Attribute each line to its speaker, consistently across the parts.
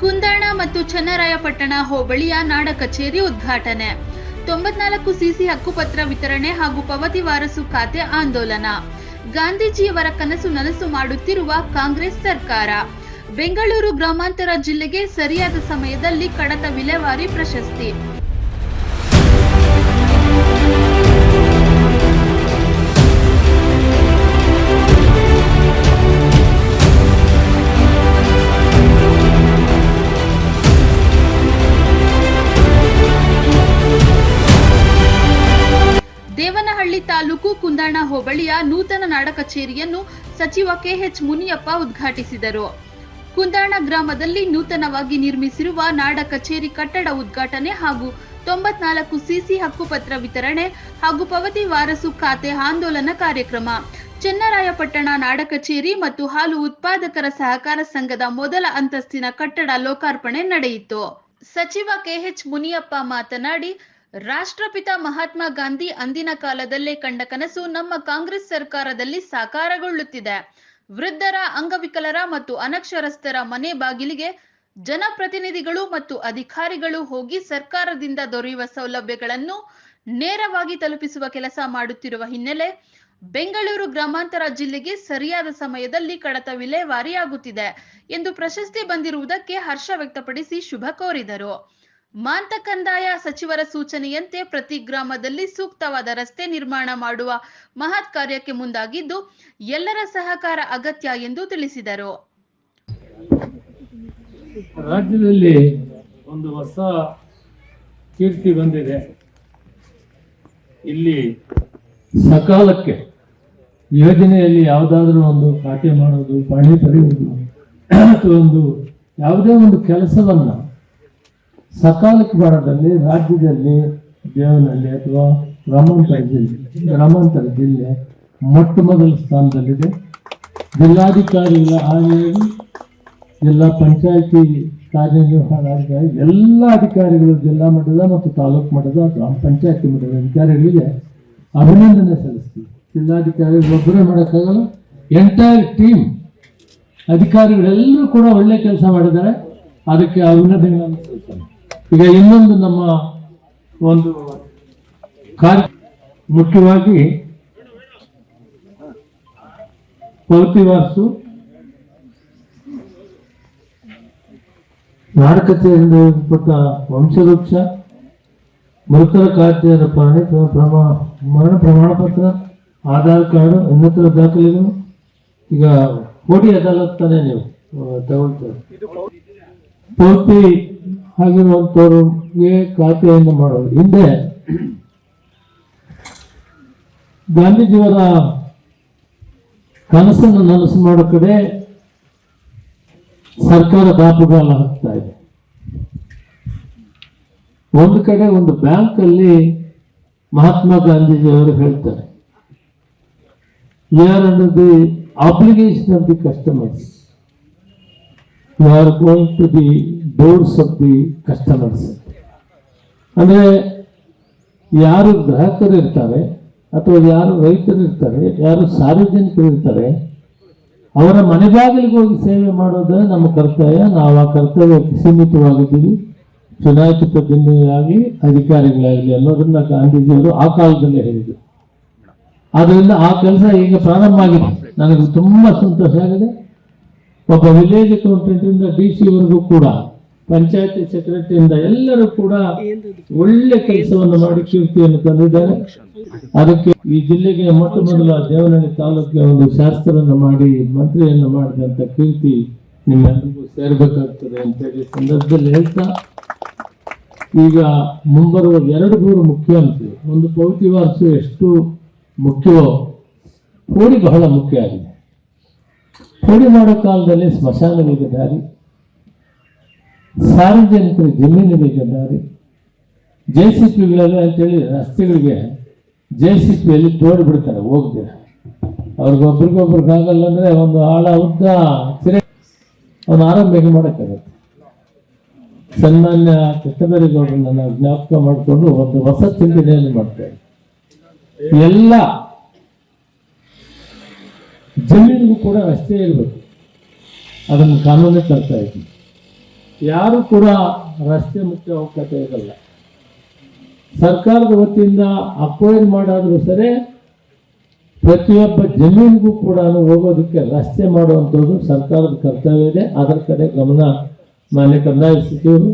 Speaker 1: ಕುಂದಣ ಮತ್ತು ಚನ್ನರಾಯಪಟ್ಟಣ ಹೋಬಳಿಯ ನಾಡ ಕಚೇರಿ ಉದ್ಘಾಟನೆ. ತೊಂಬತ್ನಾಲ್ಕು ಸಿಸಿ ಹಕ್ಕುಪತ್ರ ವಿತರಣೆ ಹಾಗೂ ಪವತಿ ವಾರಸು ಖಾತೆ ಆಂದೋಲನ. ಗಾಂಧೀಜಿಯವರ ಕನಸು ನನಸು ಮಾಡುತ್ತಿರುವ ಕಾಂಗ್ರೆಸ್ ಸರ್ಕಾರ. ಬೆಂಗಳೂರು ಗ್ರಾಮಾಂತರ ಜಿಲ್ಲೆಗೆ ಸರಿಯಾದ ಸಮಯದಲ್ಲಿ ಕಡತ ವಿಲೇವಾರಿ ಪ್ರಶಸ್ತಿ. ತಾಲೂಕು ಕುಂದಾಣ ಹೋಬಳಿಯ ನೂತನ ನಾಡ ಕಚೇರಿಯನ್ನು ಸಚಿವ ಕೆಎಚ್ ಮುನಿಯಪ್ಪ ಉದ್ಘಾಟಿಸಿದರು. ಕುಂದಾಣ ಗ್ರಾಮದಲ್ಲಿ ನೂತನವಾಗಿ ನಿರ್ಮಿಸಿರುವ ನಾಡ ಕಚೇರಿ ಕಟ್ಟಡ ಉದ್ಘಾಟನೆ ಹಾಗೂ ತೊಂಬತ್ನಾಲ್ಕು ಸಿಸಿ ಹಕ್ಕುಪತ್ರ ವಿತರಣೆ ಹಾಗೂ ಪವತಿ ವಾರಸು ಖಾತೆ ಆಂದೋಲನ ಕಾರ್ಯಕ್ರಮ. ಚೆನ್ನರಾಯಪಟ್ಟಣ ನಾಡ ಕಚೇರಿ ಮತ್ತು ಹಾಲು ಉತ್ಪಾದಕರ ಸಹಕಾರ ಸಂಘದ ಮೊದಲ ಅಂತಸ್ತಿನ ಕಟ್ಟಡ ಲೋಕಾರ್ಪಣೆ ನಡೆಯಿತು. ಸಚಿವ ಕೆಎಚ್ ಮುನಿಯಪ್ಪ ಮಾತನಾಡಿ ರಾಷ್ಟ್ರಪಿತ ಮಹಾತ್ಮ ಗಾಂಧಿ ಅಂದಿನ ಕಾಲದಲ್ಲೇ ಕಂಡ ಕನಸು ನಮ್ಮ ಕಾಂಗ್ರೆಸ್ ಸರ್ಕಾರದಲ್ಲಿ ಸಾಕಾರಗೊಳ್ಳುತ್ತಿದೆ. ವೃದ್ಧರ, ಅಂಗವಿಕಲರ ಮತ್ತು ಅನಕ್ಷರಸ್ಥರ ಮನೆ ಬಾಗಿಲಿಗೆ ಜನಪ್ರತಿನಿಧಿಗಳು ಮತ್ತು ಅಧಿಕಾರಿಗಳು ಹೋಗಿ ಸರ್ಕಾರದಿಂದ ದೊರೆಯುವ ಸೌಲಭ್ಯಗಳನ್ನು ನೇರವಾಗಿ ತಲುಪಿಸುವ ಕೆಲಸ ಮಾಡುತ್ತಿರುವ ಹಿನ್ನೆಲೆ ಬೆಂಗಳೂರು ಗ್ರಾಮಾಂತರ ಜಿಲ್ಲೆಗೆ ಸರಿಯಾದ ಸಮಯದಲ್ಲಿ ಕಡತ ವಿಲೇವಾರಿಯಾಗುತ್ತಿದೆ ಎಂದು ಪ್ರಶಸ್ತಿ ಬಂದಿರುವುದಕ್ಕೆ ಹರ್ಷ ವ್ಯಕ್ತಪಡಿಸಿ ಶುಭ ಕೋರಿದರು. ಮಾಂತ ಕಂದಾಯ ಸಚಿವರ ಸೂಚನೆಯಂತೆ ಪ್ರತಿ ಗ್ರಾಮದಲ್ಲಿ ಸೂಕ್ತವಾದ ರಸ್ತೆ ನಿರ್ಮಾಣ ಮಾಡುವ ಮಹತ್ ಕಾರ್ಯಕ್ಕೆ ಮುಂದಾಗಿದ್ದು, ಎಲ್ಲರ ಸಹಕಾರ ಅಗತ್ಯ ಎಂದು ತಿಳಿಸಿದರು.
Speaker 2: ರಾಜ್ಯದಲ್ಲಿ ಒಂದು ಹೊಸ ಕೀರ್ತಿ ಬಂದಿದೆ. ಇಲ್ಲಿ ಸಕಾಲಕ್ಕೆ ಯೋಜನೆಯಲ್ಲಿ ಯಾವುದಾದ್ರೂ ಒಂದು ಖಾತೆ ಮಾಡೋದು, ಪಾಣಿ ಪಡೆಯುವುದು ಒಂದು ಯಾವುದೇ ಒಂದು ಕೆಲಸವನ್ನ ಸಕಾಲಕ್ಕೆ ಬರೋದಲ್ಲಿ ರಾಜ್ಯದಲ್ಲಿ, ದೇವನಹಳ್ಳಿ ಅಥವಾ ಗ್ರಾಮಾಂತರ ಜಿಲ್ಲೆ ಗ್ರಾಮಾಂತರ ಜಿಲ್ಲೆ ಮೊಟ್ಟ ಮೊದಲ ಸ್ಥಾನದಲ್ಲಿದೆ. ಜಿಲ್ಲಾಧಿಕಾರಿಗಳ ಆನೆಯಾಗಿ ಎಲ್ಲ ಪಂಚಾಯತಿ ಕಾರ್ಯನಿರ್ವಹಣಾಧಿಕಾರಿ, ಎಲ್ಲ ಅಧಿಕಾರಿಗಳು ಜಿಲ್ಲಾ ಮಟ್ಟದ ಮತ್ತು ತಾಲೂಕು ಮಟ್ಟದ ಗ್ರಾಮ ಪಂಚಾಯತಿ ಮಟ್ಟದ ಅಧಿಕಾರಿಗಳಿಗೆ ಅಭಿನಂದನೆ ಸಲ್ಲಿಸ್ತೀವಿ. ಜಿಲ್ಲಾಧಿಕಾರಿಗಳು ಒಬ್ಬರೇ ಮಾಡೋಕ್ಕಾಗಲ್ಲ ಎಂಟೈರ್ ಟೀಮ್ ಅಧಿಕಾರಿಗಳೆಲ್ಲರೂ ಕೂಡ ಒಳ್ಳೆ ಕೆಲಸ ಮಾಡಿದ್ದಾರೆ. ಅದಕ್ಕೆ ಅಭಿನಂದನೆಗಳನ್ನು ಸಲ್ಲಿಸ್ತೇನೆ. ಈಗ ಇನ್ನೊಂದು ನಮ್ಮ ಒಂದು ಕಾರ್ಯ ಮುಖ್ಯವಾಗಿ ವಾಸು ನಾಡಕತೆಯಿಂದ ಪಟ್ಟ ವಂಶವೃಕ್ಷ ಮೃತರ ಖಾತೆಯ ಪ್ರಮಾಣ ಪ್ರಮಾ ಮರಣ ಪ್ರಮಾಣ ಪತ್ರ ಆಧಾರ್ ಕಾರ್ಡ್, ಇನ್ನಿತರ ದಾಖಲೆಗಳು. ಈಗ ಕೋಟಿ ಅದಾಲತ್ ತಾನೇ ನೀವು ತಗೊಳ್ತಾರೆ. ಪೂರ್ತಿ ಆಗಿರುವಂಥವ್ರಿಗೆ ಖಾತೆಯನ್ನು ಮಾಡೋದು. ಹಿಂದೆ ಗಾಂಧೀಜಿಯವರ ಕನಸನ್ನು ನನಸು ಮಾಡೋ ಕಡೆ ಸರ್ಕಾರ ದಾಪುಗಾಲ ಹಾಕ್ತಾ ಇದೆ. ಒಂದು ಕಡೆ ಒಂದು ಬ್ಯಾಂಕ್ ಅಲ್ಲಿ ಮಹಾತ್ಮ ಗಾಂಧೀಜಿಯವರು ಹೇಳ್ತಾರೆ ಯಾರ under the obligation of the customers you are going to the doors of ಕಷ್ಟ ನಡೆಸುತ್ತೆ ಅಂದರೆ ಯಾರು ಗ್ರಾಹಕರು ಇರ್ತಾರೆ ಅಥವಾ ಯಾರು ರೈತರು ಇರ್ತಾರೆ, ಯಾರು ಸಾರ್ವಜನಿಕರು ಇರ್ತಾರೆ, ಅವರ ಮನೆ ಬಾಗಿಲಿಗೆ ಹೋಗಿ ಸೇವೆ ಮಾಡೋದೇ ನಮ್ಮ ಕರ್ತವ್ಯ. ನಾವು ಆ ಕರ್ತವ್ಯಕ್ಕೆ ಸೀಮಿತವಾಗಿದ್ದೀವಿ. ಚುನಾಯಿತ ಪ್ರತಿನಿಧಿಯಾಗಿ ಅಧಿಕಾರಿಗಳಾಗಲಿ ಅನ್ನೋದನ್ನ ಗಾಂಧೀಜಿಯವರು ಆ ಕಾಲದಲ್ಲೇ ಹೇಳಿದರು. ಆದ್ದರಿಂದ ಆ ಕೆಲಸ ಈಗ ಪ್ರಾರಂಭ ಆಗಿದೆ. ನನಗೆ ತುಂಬಾ ಸಂತೋಷ ಆಗಿದೆ. ಒಬ್ಬ ವಿಲೇಜ್ ಅಕೌಂಟೆಂಟ್ ಇಂದ ಡಿ ಸಿವರೆಗೂ ಕೂಡ ಪಂಚಾಯತಿ ಸೆಕ್ರೆಟರಿಯಿಂದ ಎಲ್ಲರೂ ಕೂಡ ಒಳ್ಳೆ ಕೆಲಸವನ್ನು ಮಾಡಿ ಕೀರ್ತಿಯನ್ನು ತಂದಿದ್ದಾರೆ. ಅದಕ್ಕೆ ಈ ಜಿಲ್ಲೆಗೆ ಮೊಟ್ಟ ಮೊದಲ ದೇವನಹಳ್ಳಿ ತಾಲೂಕಿಗೆ ಒಂದು ಶಾಸ್ತ್ರವನ್ನು ಮಾಡಿ, ಮಂತ್ರಿಯನ್ನು ಮಾಡಿದಂತ ಕೀರ್ತಿ ನಿಮ್ಮೆಲ್ಲರಿಗೂ ಸೇರ್ಬೇಕಾಗ್ತದೆ ಅಂತೇಳಿ ಸಂದರ್ಭದಲ್ಲಿ ಹೇಳ್ತಾ, ಈಗ ಮುಂಬರುವ ಎರಡು ಮೂರು ಮುಖ್ಯಾಂಶಗಳು ಒಂದು ಪೌತಿವಾರ್ಸು ಎಷ್ಟು ಮುಖ್ಯವೋ ಹೋಳಿ ಬಹಳ ಮುಖ್ಯ ಆಗಿದೆ. ಹೋಳಿ ಮಾಡೋ ಕಾಲದಲ್ಲಿ ಸ್ಮಶಾನಗಳಿಗೆ ದಾರಿ ಸಾರ್ವಜನಿಕರ ಜಮೀನು ದಾರಿ ಜೆ ಸಿ ಪಿಗಳೆಲ್ಲ ಅಂತೇಳಿ ರಸ್ತೆಗಳಿಗೆ ಜೆ ಸಿ ಪಿಯಲ್ಲಿ ತೋಡಿ ಬಿಡ್ತಾರೆ, ಹೋಗ್ತೀರ. ಅವ್ರಿಗೊಬ್ರಿಗೊಬ್ರಿಗೆ ಆಗಲ್ಲ ಅಂದ್ರೆ ಒಂದು ಆಳ ಉದ್ದ ಸಿರೆ ಅವನು ಆರಂಭ ಮಾಡೋಕ್ಕಾಗತ್ತೆ? ಸನ್ಮಾನ್ಯ ನಾವು ಜ್ಞಾಪಕ ಮಾಡಿಕೊಂಡು ಒಂದು ಹೊಸ ಚಿಂತನೆಯನ್ನು ಮಾಡ್ತೇವೆ ಎಲ್ಲ ಜಮೀನಿಗೂ ಕೂಡ ರಸ್ತೆ ಇರಬೇಕು. ಅದನ್ನು ಕಾನೂನೇ ತರ್ತಾ ಇದ್ವಿ. ಯಾರು ಕೂಡ ರಸ್ತೆ ಮುಖ್ಯ ಅವಕಾಶ ಇರಲ್ಲ. ಸರ್ಕಾರದ ವತಿಯಿಂದ ಅಕ್ವೈರ್ ಮಾಡಾದರೂ ಸರಿ ಪ್ರತಿಯೊಬ್ಬ ಜಮೀನಿಗೂ ಕೂಡ ಹೋಗೋದಕ್ಕೆ ರಸ್ತೆ ಮಾಡುವಂಥದ್ದು ಸರ್ಕಾರದ ಕರ್ತವ್ಯ ಇದೆ. ಅದರ ಕಡೆ ಗಮನ ಮಾನ್ಯ ಕಂದಾಯ ಸಚಿವರು,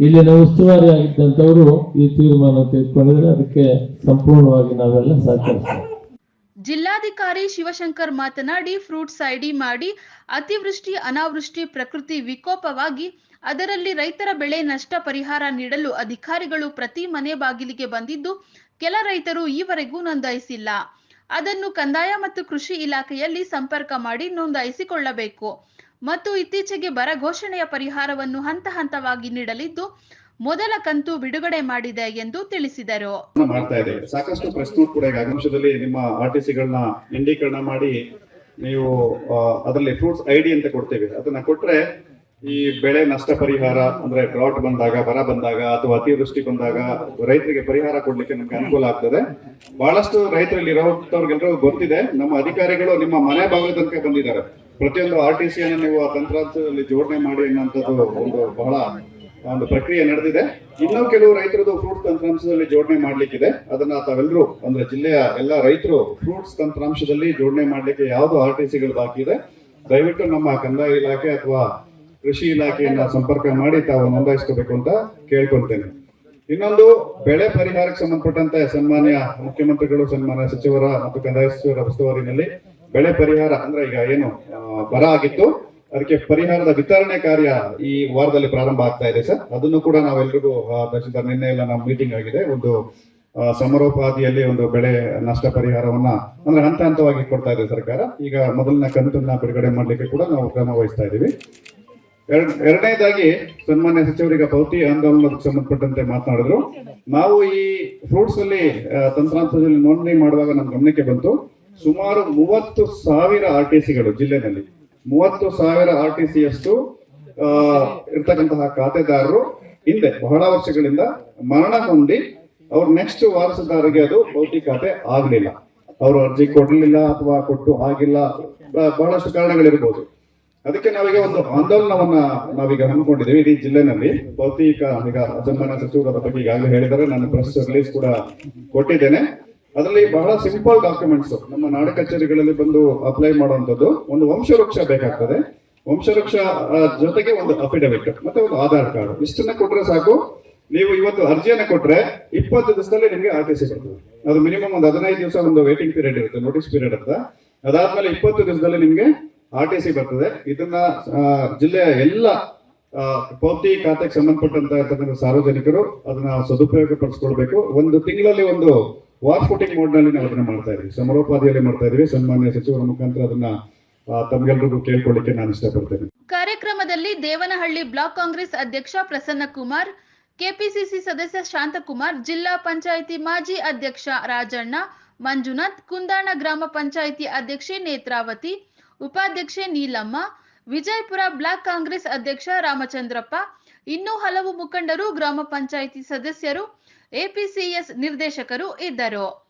Speaker 2: ಇಲ್ಲಿನ ಉಸ್ತುವಾರಿ ಆಗಿದ್ದಂಥವರು ಈ ತೀರ್ಮಾನ ತೆಗೆದುಕೊಂಡಿದ್ರೆ ಅದಕ್ಕೆ ಸಂಪೂರ್ಣವಾಗಿ ನಾವೆಲ್ಲ ಸಹಕರಿಸ್ತೀವಿ.
Speaker 1: ಜಿಲ್ಲಾಧಿಕಾರಿ ಶಿವಶಂಕರ್ ಮಾತನಾಡಿ ಫ್ರೂಟ್ಸ್ ಐಡಿ ಮಾಡಿ, ಅತಿವೃಷ್ಟಿ, ಅನಾವೃಷ್ಟಿ, ಪ್ರಕೃತಿ ವಿಕೋಪವಾಗಿ ಅದರಲ್ಲಿ ರೈತರ ಬೆಳೆ ನಷ್ಟ ಪರಿಹಾರ ನೀಡಲು ಅಧಿಕಾರಿಗಳು ಪ್ರತಿ ಮನೆ ಬಾಗಿಲಿಗೆ ಬಂದಿದ್ದು, ಕೆಲ ರೈತರು ಈವರೆಗೂ ನೋಂದಾಯಿಸಿಲ್ಲ. ಅದನ್ನು ಕಂದಾಯ ಮತ್ತು ಕೃಷಿ ಇಲಾಖೆಯಲ್ಲಿ ಸಂಪರ್ಕ ಮಾಡಿ ನೋಂದಾಯಿಸಿಕೊಳ್ಳಬೇಕು. ಮತ್ತು ಇತ್ತೀಚೆಗೆ ಬರ ಘೋಷಣೆಯ ಪರಿಹಾರವನ್ನು ಹಂತ ಹಂತವಾಗಿ ನೀಡಲಿದ್ದು ಮೊದಲ ಕಂತು ಬಿಡುಗಡೆ ಮಾಡಿದೆ ಎಂದು ತಿಳಿಸಿದರು.
Speaker 3: ಮಾಡ್ತಾ ಇದ್ದೇವೆ ಸಾಕಷ್ಟು ಪ್ರೆಸ್ ಕೂಡ ಈಗ ನಿಮ್ಮ ಆರ್ ಟಿ ಸಿಗಳನ್ನ ಇಂಡೀಕರಣ ಮಾಡಿ ನೀವು ಅದರಲ್ಲಿ ಫ್ರೂಟ್ಸ್ ಐಡಿ ಅಂತ ಕೊಡ್ತೇವೆ. ಅದನ್ನ ಕೊಟ್ರೆ ಈ ಬೆಳೆ ನಷ್ಟ ಪರಿಹಾರ, ಅಂದ್ರೆ ಡ್ರಾಟ್ ಬಂದಾಗ, ಬರ ಬಂದಾಗ ಅಥವಾ ಅತಿವೃಷ್ಟಿ ಬಂದಾಗ ರೈತರಿಗೆ ಪರಿಹಾರ ಕೊಡ್ಲಿಕ್ಕೆ ನಮ್ಗೆ ಅನುಕೂಲ ಆಗ್ತದೆ. ಬಹಳಷ್ಟು ರೈತರಲ್ಲಿ ಇರೋವ್ರಿಗೆಲ್ಲರಿಗೂ ಗೊತ್ತಿದೆ. ನಮ್ಮ ಅಧಿಕಾರಿಗಳು ನಿಮ್ಮ ಮನೆ ಬಾಗಿಲ ತನಕ ಬಂದಿದ್ದಾರೆ. ಪ್ರತಿಯೊಂದು ಆರ್ ಟಿ ಸಿ ಅನ್ನು ನೀವು ಆ ತಂತ್ರಾಂಶದಲ್ಲಿ ಜೋಡಣೆ ಮಾಡಿ ಅನ್ನೋಂಥದ್ದು ಒಂದು ಬಹಳ ಒಂದು ಪ್ರಕ್ರಿಯೆ ನಡೆದಿದೆ. ಇನ್ನೂ ಕೆಲವು ರೈತರದು ಫ್ರೂಟ್ಸ್ ತಂತ್ರಾಂಶದಲ್ಲಿ ಜೋಡಣೆ ಮಾಡ್ಲಿಕ್ಕಿದೆ. ಅದನ್ನ ತಾವೆಲ್ಲರೂ ಅಂದ್ರೆ ಜಿಲ್ಲೆಯ ಎಲ್ಲ ರೈತರು ಫ್ರೂಟ್ಸ್ ತಂತ್ರಾಂಶದಲ್ಲಿ ಜೋಡಣೆ ಮಾಡ್ಲಿಕ್ಕೆ ಯಾವುದು ಆರ್ ಟಿ ಸಿಗಳು ಬಾಕಿ ಇದೆ? ದಯವಿಟ್ಟು ನಮ್ಮ ಕಂದಾಯ ಇಲಾಖೆ ಅಥವಾ ಕೃಷಿ ಇಲಾಖೆಯನ್ನ ಸಂಪರ್ಕ ಮಾಡಿ ತಾವು ನೋಂದಾಯಿಸ್ಕೋಬೇಕು ಅಂತ ಕೇಳ್ಕೊಳ್ತೇನೆ. ಇನ್ನೊಂದು, ಬೆಳೆ ಪರಿಹಾರಕ್ಕೆ ಸಂಬಂಧಪಟ್ಟಂತೆ ಸನ್ಮಾನ್ಯ ಮುಖ್ಯಮಂತ್ರಿಗಳು, ಸನ್ಮಾನ್ಯ ಸಚಿವರ ಮತ್ತು ಕಂದಾಯ ಸಚಿವರ ಉಸ್ತುವಾರಿನಲ್ಲಿ ಬೆಳೆ ಪರಿಹಾರ ಅಂದ್ರೆ ಈಗ ಏನು ಬರ ಆಗಿತ್ತು. ಅದಕ್ಕೆ ಪರಿಹಾರದ ವಿತರಣೆ ಕಾರ್ಯ ಈ ವಾರದಲ್ಲಿ ಪ್ರಾರಂಭ ಆಗ್ತಾ ಇದೆ ಸರ್. ಅದನ್ನು ಕೂಡ ನಾವೆಲ್ಲರಿಗೂ ಆ, ತಹಶೀಲ್ದಾರ್ ನಿನ್ನೆ ಎಲ್ಲ ನಮ್ಮ ಮೀಟಿಂಗ್ ಆಗಿದೆ. ಒಂದು ಸಮರೋಪಾದಿಯಲ್ಲಿ ಒಂದು ಬೆಳೆ ನಷ್ಟ ಪರಿಹಾರವನ್ನ ಅಂದ್ರೆ ಹಂತ ಹಂತವಾಗಿ ಕೊಡ್ತಾ ಇದೆ ಸರ್ಕಾರ. ಈಗ ಮೊದಲನೇ ಕಂತನ್ನ ಬಿಡುಗಡೆ ಮಾಡ್ಲಿಕ್ಕೆ ಕೂಡ ನಾವು ಕ್ರಮ ವಹಿಸ್ತಾ ಇದ್ದೀವಿ ಎರಡ್- ಎರಡನೇದಾಗಿ ಸನ್ಮಾನ್ಯ ಸಚಿವರಿಗೆ ಪೌತಿ ಆಂದೋಲನಕ್ಕೆ ಸಂಬಂಧಪಟ್ಟಂತೆ ಮಾತನಾಡಿದ್ರು. ನಾವು ಈ ಫ್ರೂಟ್ಸ್ ಅಲ್ಲಿ ತಂತ್ರಾಂಶದಲ್ಲಿ ನೋಂದಣಿ ಮಾಡುವಾಗ ನಮ್ಮ ಗಮನಕ್ಕೆ ಬಂತು. ಸುಮಾರು ಮೂವತ್ತು ಸಾವಿರ ಆರ್ ಟಿ ಸಿಗಳು ಜಿಲ್ಲೆನಲ್ಲಿ. ಮೂವತ್ತು ಸಾವಿರ ಆರ್ ಟಿ ಸಿ ಅಷ್ಟು ಇರ್ತಕ್ಕಂತಹ ಖಾತೆದಾರರು ಹಿಂದೆ ಬಹಳ ವರ್ಷಗಳಿಂದ ಮರಣ ಹೊಂದಿ ಅವ್ರ ನೆಕ್ಸ್ಟ್ ವಾರಸುದಾರರಿಗೆ ಅದು ಭೌತಿಕ ಖಾತೆ ಆಗಲಿಲ್ಲ. ಅವರು ಅರ್ಜಿ ಕೊಡ್ಲಿಲ್ಲ ಅಥವಾ ಕೊಟ್ಟು ಆಗಿಲ್ಲ ಬಹಳಷ್ಟು ಕಾರಣಗಳಿರ್ಬೋದು. ಅದಕ್ಕೆ ನಾವೀಗ ಒಂದು ಆಂದೋಲನವನ್ನ ನಾವೀಗ ಹಮ್ಮಿಕೊಂಡಿದ್ದೀವಿ ಇಡೀ ಜಿಲ್ಲೆನಲ್ಲಿ. ಭೌತಿಕ, ಈಗ ಸನ್ಮಾನ್ಯ ಸಚಿವರು ಬಗ್ಗೆ ಈಗಾಗಲೇ ಹೇಳಿದ್ದಾರೆ. ನಾನು ಪ್ರೆಸ್ ರಿಲೀಸ್ ಕೂಡ ಕೊಟ್ಟಿದ್ದೇನೆ. ಅದರಲ್ಲಿ ಬಹಳ ಸಿಂಪಲ್ ಡಾಕ್ಯುಮೆಂಟ್ಸ್ ನಮ್ಮ ನಾಡ ಕಚೇರಿಗಳಲ್ಲಿ ಬಂದು ಅಪ್ಲೈ ಮಾಡುವಂತದ್ದು ಒಂದು ವಂಶವೃಕ್ಷ ಬೇಕಾಗ್ತದೆ. ವಂಶವೃಕ್ಷ ಜೊತೆಗೆ ಒಂದು ಅಫಿಡವಿಟ್ ಮತ್ತೆ ಒಂದು ಆಧಾರ್ ಕಾರ್ಡ್. ಇಷ್ಟನ್ನ ಕೊಟ್ರೆ ಸಾಕು. ನೀವು ಇವತ್ತು ಅರ್ಜಿಯನ್ನು ಕೊಟ್ರೆ ಇಪ್ಪತ್ತು ದಿವಸದಲ್ಲಿ ನಿಮಗೆ ಆರ್ ಟಿ ಸಿ ಬರ್ತದೆ. ಅದು ಮಿನಿಮಮ್ ಒಂದು ಹದಿನೈದು ದಿವಸ ಒಂದು ವೇಟಿಂಗ್ ಪೀರಿಯಡ್ ಇರುತ್ತೆ ನೋಟಿಸ್ ಪೀರಿಯಡ್ ಅಂತ. ಅದಾದ್ಮೇಲೆ ಇಪ್ಪತ್ತು ದಿವಸದಲ್ಲಿ ನಿಮಗೆ ಆರ್ ಟಿ ಸಿ ಬರ್ತದೆ. ಇದನ್ನ ಜಿಲ್ಲೆಯ ಎಲ್ಲ ಪೌತಿ ಖಾತೆಗೆ ಸಂಬಂಧಪಟ್ಟಂತ ಸಾರ್ವಜನಿಕರು ಅದನ್ನ ಸದುಪಯೋಗ ಪಡಿಸ್ಕೊಳ್ಬೇಕು ಒಂದು ತಿಂಗಳಲ್ಲಿ ಒಂದು ವಾರ್ ಮೋಡ್ನಲ್ಲಿ ಮೋಡ್ನಲ್ಲಿ ನಾವು ಅದನ್ನ ಮಾಡ್ತಾ ಇದ್ದೀವಿ ಸಮರೋಪಾದಿಯಲ್ಲಿ ಮಾಡ್ತಾ ಇದೀವಿ. ಸನ್ಮಾನ್ಯ ಸಚಿವರ ಮುಖಾಂತರ ಅದನ್ನ ಆ, ತಮ್ಗೆಲ್ರಿಗೂ ಕೇಳ್ಕೊಳ್ಳಿಕ್ಕೆ ನಾನು ಇಷ್ಟಪಡ್ತೇನೆ.
Speaker 1: ಕಾರ್ಯಕ್ರಮದಲ್ಲಿ ದೇವನಹಳ್ಳಿ ಬ್ಲಾಕ್ ಕಾಂಗ್ರೆಸ್ ಅಧ್ಯಕ್ಷ ಪ್ರಸನ್ನ ಕುಮಾರ್ ಕೆಪಿಸಿಸಿ ಸದಸ್ಯ ಶಾಂತಕುಮಾರ್ ಜಿಲ್ಲಾ ಪಂಚಾಯಿತಿ ಮಾಜಿ ಅಧ್ಯಕ್ಷ ರಾಜಣ್ಣ ಮಂಜುನಾಥ್ ಕುಂದಾಣ ಗ್ರಾಮ ಪಂಚಾಯಿತಿ ಅಧ್ಯಕ್ಷೆ ನೇತ್ರಾವತಿ ಉಪಾಧ್ಯಕ್ಷೆ ನೀಲಮ್ಮ ವಿಜಯಪುರ ಬ್ಲಾಕ್ ಕಾಂಗ್ರೆಸ್ ಅಧ್ಯಕ್ಷ ರಾಮಚಂದ್ರಪ್ಪ ಇನ್ನೂ ಹಲವು ಮುಖಂಡರು ಗ್ರಾಮ ಪಂಚಾಯಿತಿ ಸದಸ್ಯರು ಎಪಿಸಿಎಸ್ ನಿರ್ದೇಶಕರು ಇದ್ದರು.